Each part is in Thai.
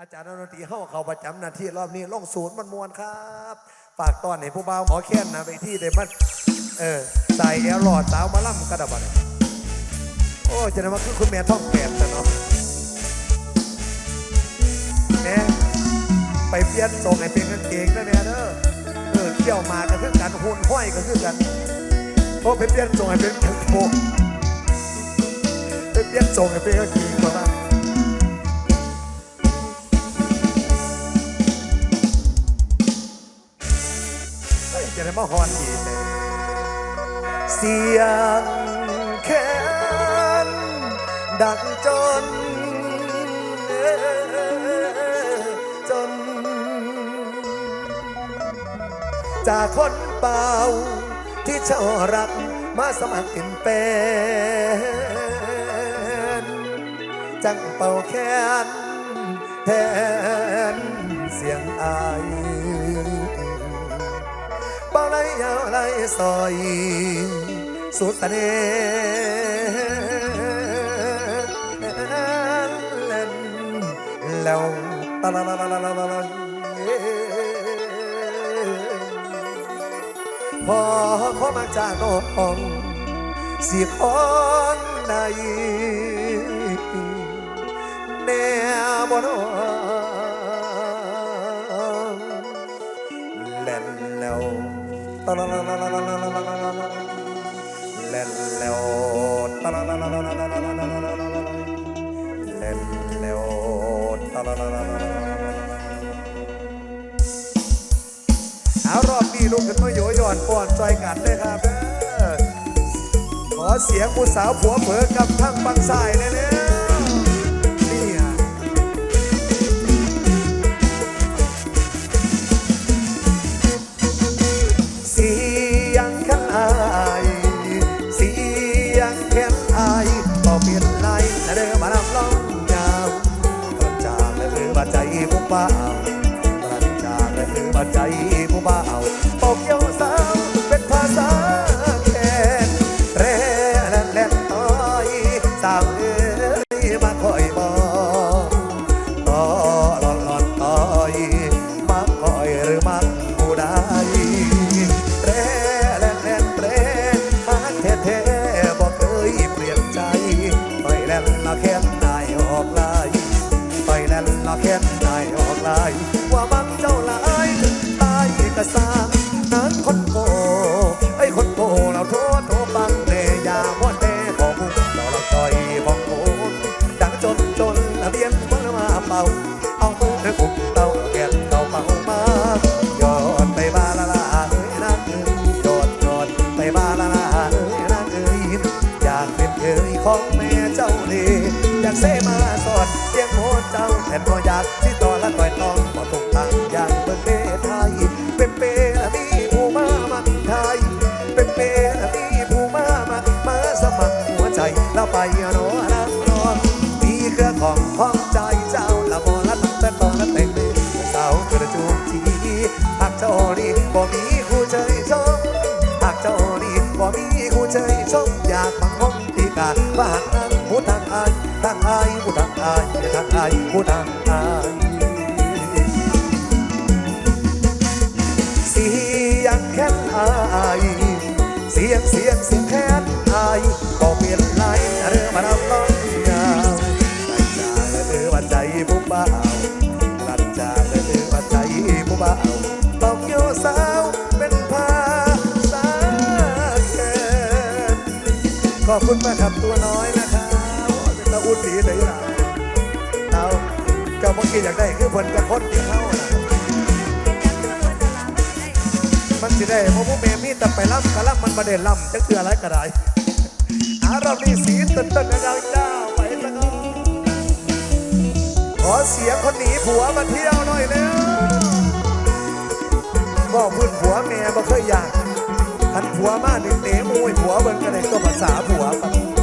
อาจารย์ดนตรีเข้าเขาประจำหน้าที่รอบนี้ลงศูนย์มันมวนครับฝากตอนให้ผู้บ่าวหมอแค้นนะไปที่เดมันเออใส่แอลลอดสาวมาล่ำกระดับอะไรโอ้จะนำมาคือคุณแม่ท่องแปดแต่เนาะแม่ไปเปลี่ยนทรงให้เป็นกางเกงนะเนี่เด้อเออเที่ยวมาก็คือกันหุ่นห้อยก็คือกันโอ้ไปเปลี่ยนทรงให้เป็นกางโปงไปเปลี่ยนทรงให้เป็นกางเกงมา มาฮอนอีเลยเสียงแค้นดังจนเออจน จากคนเป่าที่เจ้ารักมาสมัครเป็นเป็นจังเป่าแค้นแทนเสียงอาย เป่าไรยาวไรซอย สุดตะเนเล่นแล้วตะละละละละละละละพอขอมาจากน้องสิขอนใดแน่บ่น้องเล่นแล้ว ตลแลเลโอตลแลเลโอตลเอารอบนี้ลุกขึ้นมาโยย่อนป้อนจอยกันเลยครับขอเสียงผู้สาวผัวเผอกับทั้งบังสายเลยเนี่ย บ่าวรันจากและคือว่าใจผู้บ่าวปกเยาสาวเป็นภาษาแคนแร่แล่นแล่นต้อยสาวเอ๋ยมาคอยบอกต่อหลอนหลอนต่อย จ้าแทนบ่อยากที่ต่อละต่อยต้องบ่ตกทางอย่างเบิ่งเปไทยเป็นเป้ละมีผู้มามักไทยเป็นเป้ละมีผู้มามักมาสมัครหัวใจแล้วไปอะโนนะนอนมีเครือของห้องใจเจ้าละโมละตั้งแต่ตอนละแต่งเลยสาวกระจูกทีหากเจ้านี่บ่มีคู่เชยชมหากเจ้านี่บ่มีคู่เชยชมอยากบังห้องตีกาว่าหากนั้นผู้ทางอาย ทางอายผู้ทางอายทางอายผู้ทางอายเสียงแค้นอายเสียงเสียงเสียงแค้นอายก็เปลี่ยนไหลเรือมาดำล้องยาวรันจากและเออวันใจผู้บ่าวรันจากและเออวันใจผู้บ่าวต้องโยสาวเป็นภาษาแค้นขอบคุณมากครับตัวน้อยนะ ครับเป็นตาอุ่นดีเลยล่ะเอาเจ้าเมื่อกี้อยากได้คือผลกระพดที่เขานะมันสิได้เพราะพวกแม่มีแต่ไปล่ำกะล่ำมันมาเด่นล่ำจะคืออะไรก็ได้หารอบนี้สีต้นต้นดังๆเจ้าไปสักก่อนขอเสียงคนหนีผัวมาเที่ยวหน่อยเร็วบอกพื้นผัวแม่บ่เคยอยากหันผัวมาหนึ่งเตะมวยผัวเบิ่งกันเลยก็ภาษาผัวครับ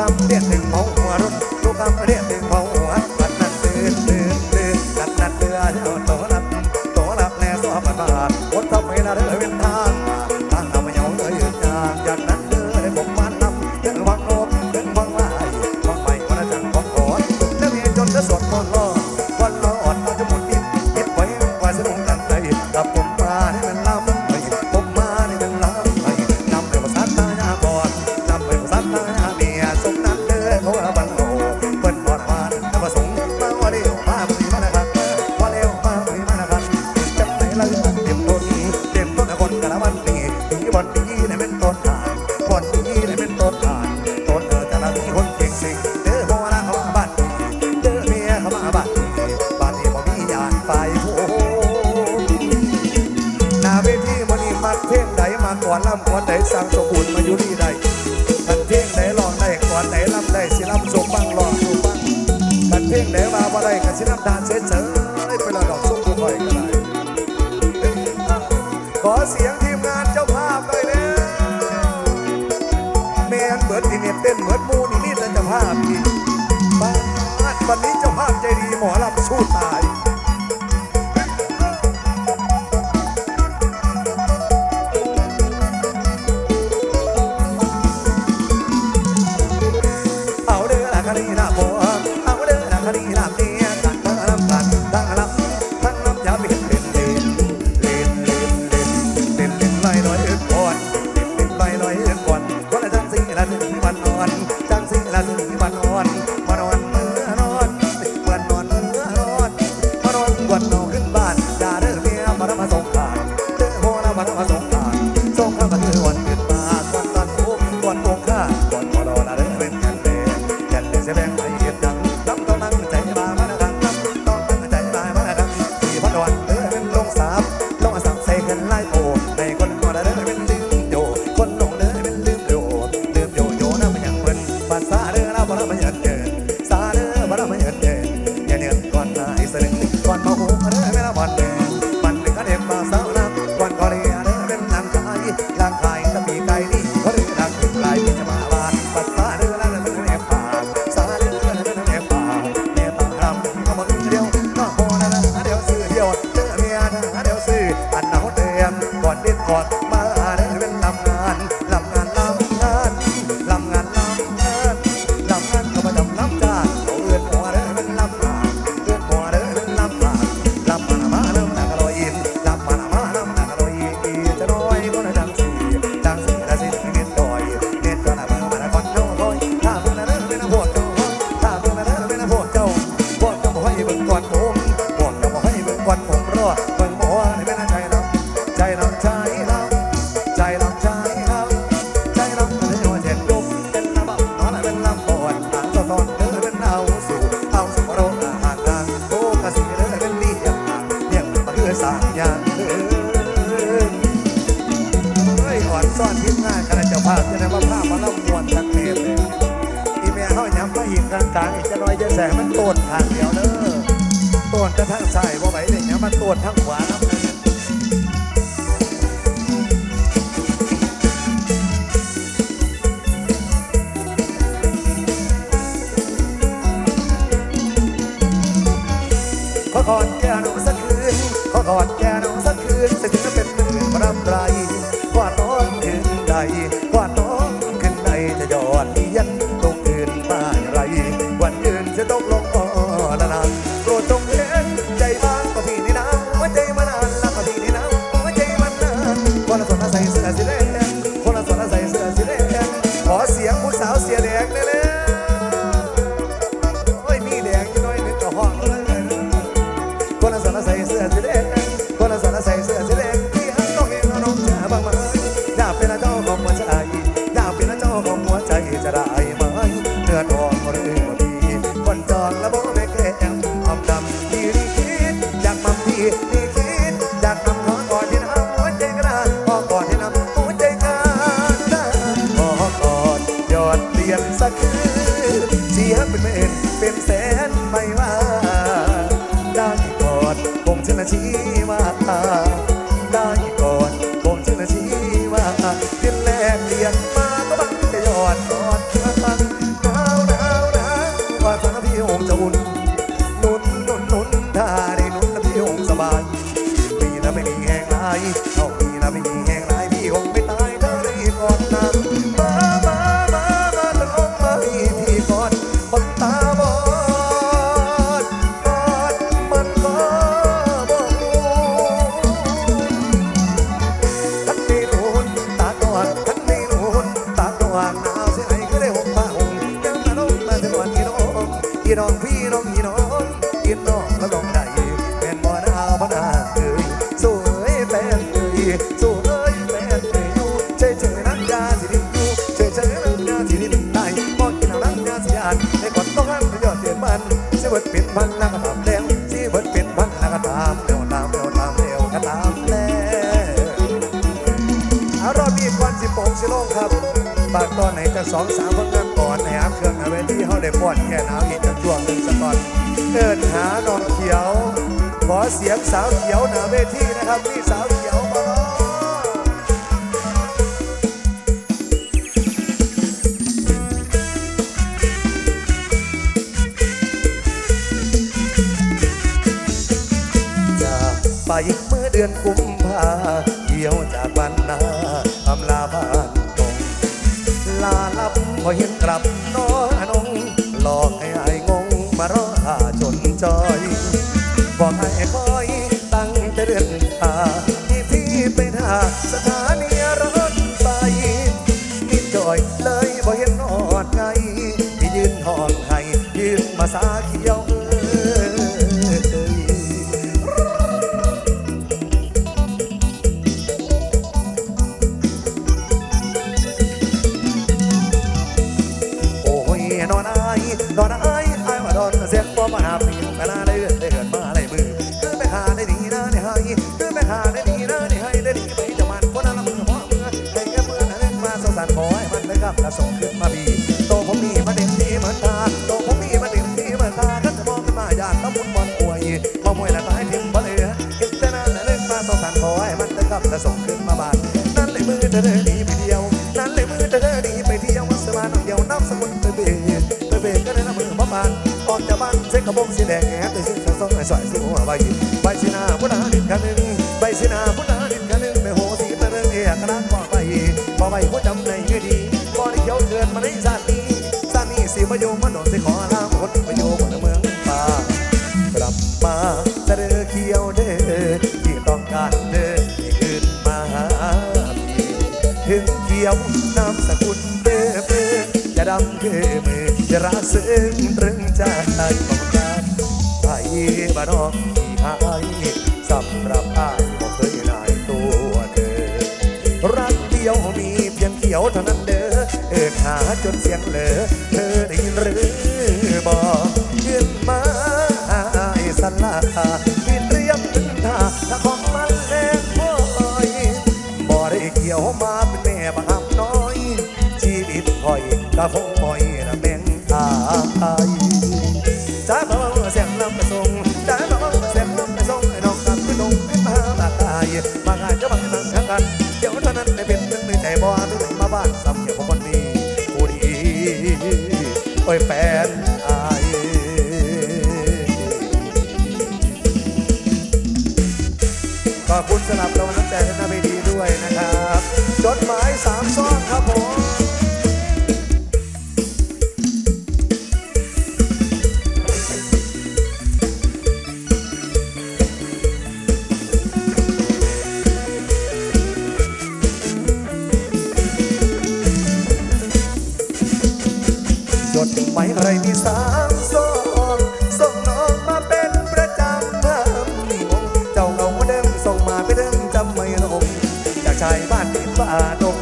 ซ้ำเตี้ยถึงมองหัวร เพ่งไหนมาก่อนล่ำก่อนไหนสร้างสมบูรณ์มาอยู่นี่ได้กันเพ่งไหนลองได้ก่อนไหนล่ำได้สิล่ำสมบังลองสมบังกันเพ่งไหนมาบ่ได้กันสิล่ำดานเฉยเฉยไปละดอกสุกบ่อยก็ได้ขอเสียงทีมงานเจ้าภาพเลยแล้วแมนเหมือนที่เน็ตเต้นเหมือนมูนี่นี่แต่เจ้าภาพดีบ้านวันนี้เจ้าภาพใจดีหมอลำสู้ตาย อสามอย่างเออเฮ้ยอ่อนซ่อนพิมพ์งายขนาดจะภาพจะได้ว่าภาพมัาล่ำมวรสักเทปเลยอีแม่เขาย้ำมาหินกลางๆอีกจะน้อยจะแสมันโตนทางเดียวเนอะตนระทั่งใส่ยว่าไหวเลยเนี่ยมันโตนทั้งขวา กอดแก้หนูสักคืนจะถึงจะเป็นหมื่นรำไรกว่าน้องขึ้นใดกว่าน้องขึ้นใดจะยอดเยียน ตอนไหนจะสองสามคนกันก่อนในอาเครื่องเอาไว้ที่เขาได้ป้อนแค่หนาวอีกจักช่วงหนึ่งสักก่อนเอินหานอนเขียว ขอเสียงสาวเขียวหนาเวทีนะครับนี่สาวเขียวมาร้องจาไปเมื่อเดือนกุมภาเที่ยวจาก พอเห็นกลับน้อนงหลอกให้ไอ้งงมารอหาจนจอยบอกให้คอยตั้งแต่เดือนตาที่พี่ไปหาสถานีรถไฟนิดจอยเลยบ่เห็นนอง กจากบ้านเช็คกระบอกสีแดงแอบแต่ซึ่งกระซ่องไอ้สอยสู้ใบใบสีหน้าพุทธาดินกันหนึ่งใบสีหน้าพุทธาดินกันหนึ่งไม่โหสีตะเริงเอียกระนักว่ใบพอใบผู้จำในยืดีพอที่เขียวเกินมาในชาตินี้ชาตินี้สิมาโยมันโดนสิขอลาคนมาโยบนเมืองป่ากลับมาจะเด้อเขียวเด้อที่ต้องการเด้อให้คืนมาหาพี่ถึงเขียวน้ำสกุลเปื้อเปื้อจะดำคือมือจะรักซึ้งตรึงใจของ บ้านนอกที่หายสำหรับอ้ายบ่เคยนายตัวเธอรักเดียวมีเพียงเขียวเท่านั้นเด้อเอิกหาจนเสียงเหลอเธอได้ยินหรือบอกขึ้นมาอ้สันลาที่เตรียมถึงท่าถ้าของมันแรงพอยบ่ได้เกี่ยวมาเป็นแม่บังคับน้อย ชีวิตคอยก็คงคอยนะแม่งตาย โอ้ยแฟนอายขอบคุณสำหรับรางวัลน้ำใจท่านนาเวทีด้วยนะครับ จดหมายสามซ่อนครับผม จดหมายอไรที่สามสองส่งน้องมาเป็นประจำเพิ่มนี่งเจ้าเงาเดิมส่งมาไปเดิมจำไม่ลงอยากชายบ้านติดป่าดง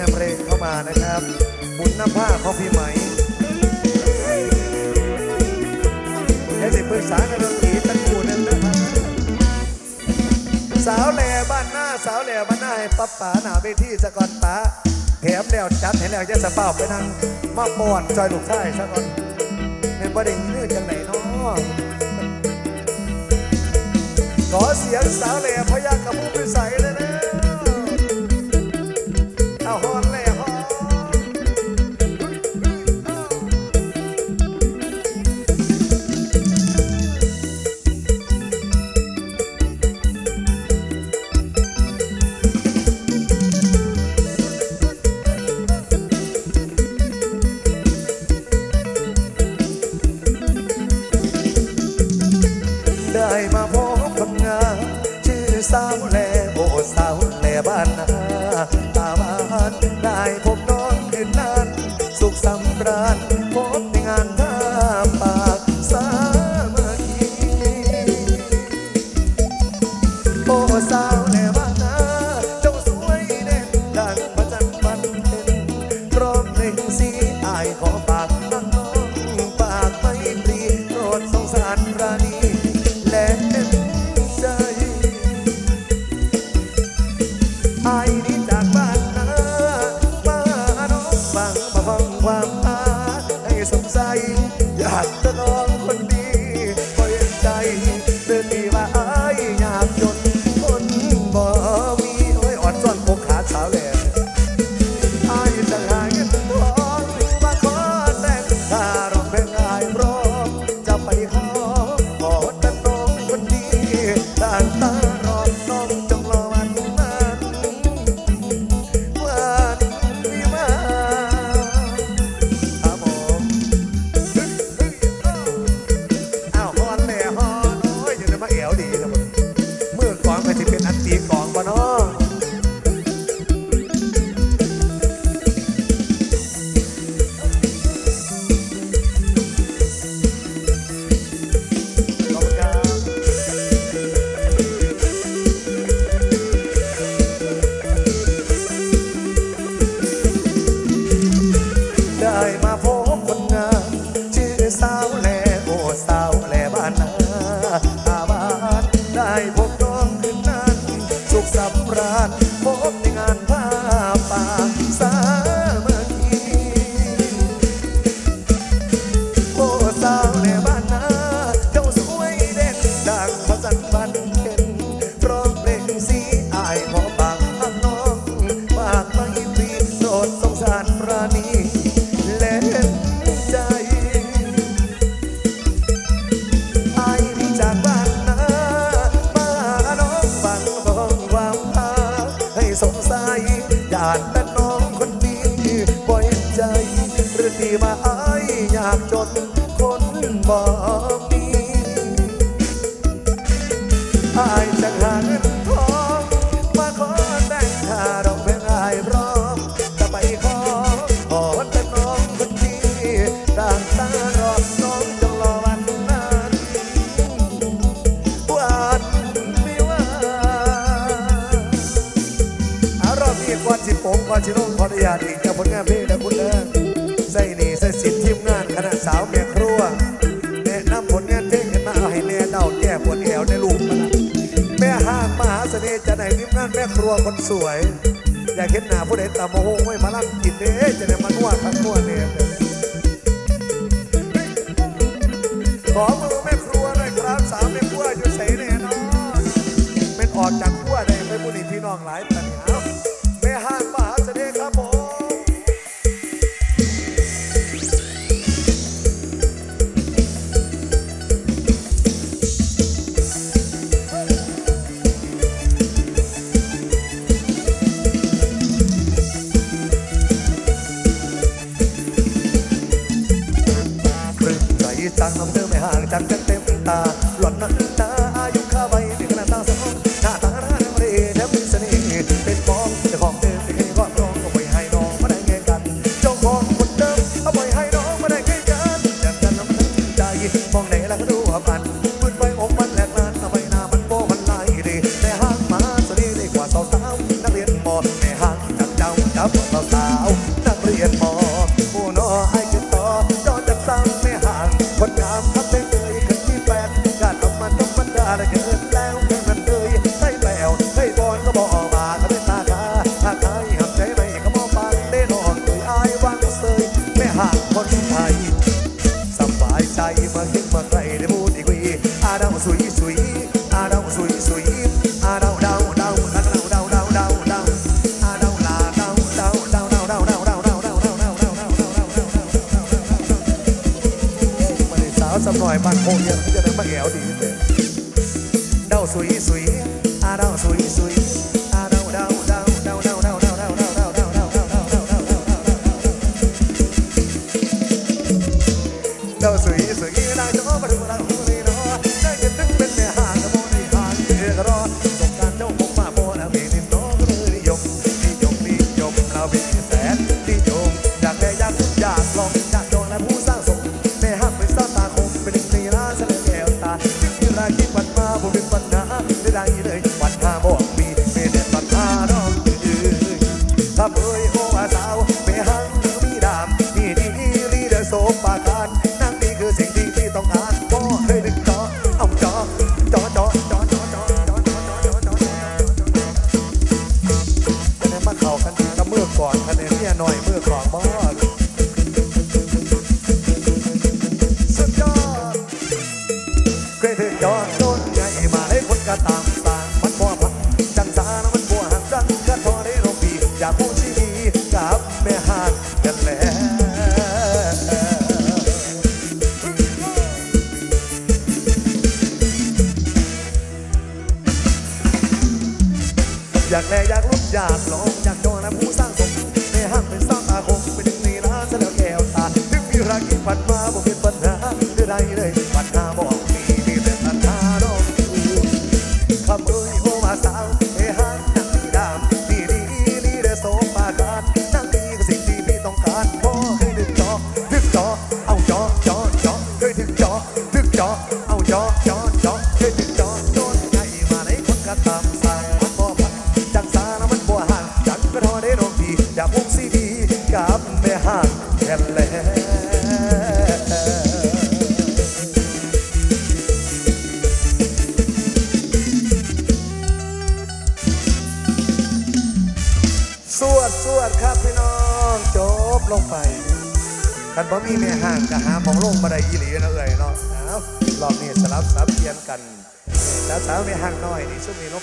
งานเพลงเข้ามานะครับบุญน้ำผ้าของพี่ไหมให้สิปรึกษาในเรื่องผีตะกูนั่นนะครับสาวแหล่บ้านหน้าสาวแหล่บ้านหน้าให้ปั๊บป๋าหน้าไปที่สะกอนป๋าแถมแล้วจัดเห็นแล้วจะสะเป้าไปนั่งมาป้อนจอยลูกชายสะกอนในประเด็นเรื่องจังไหนเนาะขอเสียงสาวแหล่พยักกับผู้พิสัยเลยนะ บุญเด้อใส่นี่ใส่สิทธิ์ทีมงานคณะสาวแม่ครัวแนะนำผลงานเพลงกันมาเอาให้แม่เดาแก้ปวดแอวในลูกมันแม่ห้างมหาเสน่ห์จะไหนทีมงานแม่ครัวคนสวย อยากเห็นหน้าผู้ใดตาโมโหไม่มาลั่นกินเด้จะได้มันว่าทั้งตัวเนี่ยขอมือแม่ครัวหน่อยครับสาวแม่ครัวอยู่ใส่เน่ยเนาะเป็นออกจากครัวได้ไปบุญพี่น้องหลาย 아. ဟိုရပြတဲ့မငယ်အောင်ဒီပဲနောက်ဆိုရင်ဆိုရင်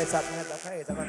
ไปสัตว์นะครับให้สัก